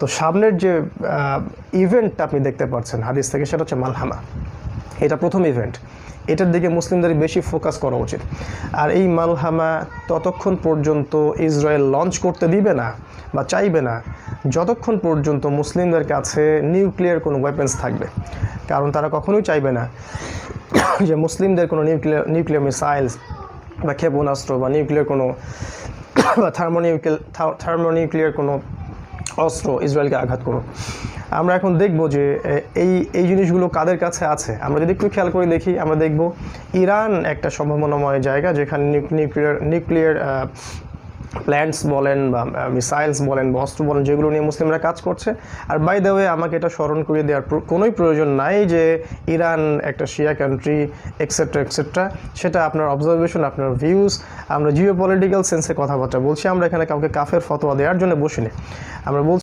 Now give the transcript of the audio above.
তো সামনের যে ইভেন্টটা আপনি দেখতে পাচ্ছেন হাদিস থেকে, সেটা হচ্ছে মালহামা। এটা প্রথম ইভেন্ট এটার দিকে মুসলিমদের বেশি ফোকাস করা উচিত। আর এই মালহামা ততক্ষণ পর্যন্ত ইসরায়েল লঞ্চ করতে দিবে না বা চাইবে না, যতক্ষণ পর্যন্ত মুসলিমদের কাছে নিউক্লিয়ার কোনো ওয়েপেন্স থাকবে। কারণ তারা কখনোই চাইবে না যে মুসলিমদের কোনো নিউক্লিয়ার নিউক্লিয়ার মিসাইলস বা ক্ষেপণাস্ত্র বা নিউক্লিয়ার কোনো, বা থার্মোনিউক্লিয়ার থার্মোনিউক্লিয়ার কোনো অস্ত্র ইসরায়েলকে আঘাত করুক। আমরা এখন দেখব যে এই এই জিনিসগুলো কাদের কাছে আছে। আমরা যদি একটু খেয়াল করে দেখি, আমরা দেখব ইরান একটা সম্ভাবনাময় জায়গা যেখানে নিউক্লিয়ার নিউক্লিয়ার প্ল্যান্টস বলেন বা মিসাইলস বলেন বা অস্ত্র বলেন, যেগুলো নিয়ে মুসলিমরা কাজ করছে। আর বাই দ্য ওয়ে আমাকে এটা স্মরণ করিয়ে দেওয়ার কোনোই প্রয়োজন নাই যে ইরান একটা শিয়া কান্ট্রি এক্সেট্রা এক্সেট্রা সেটা আপনার অবজারভেশন আপনার ভিউজ আমরা জিও পলিটিক্যাল সেন্সে কথাবার্তা বলছি, আমরা এখানে কাউকে কাফের ফতোয়া দেওয়ার জন্য বসিনি। আমরা বলছি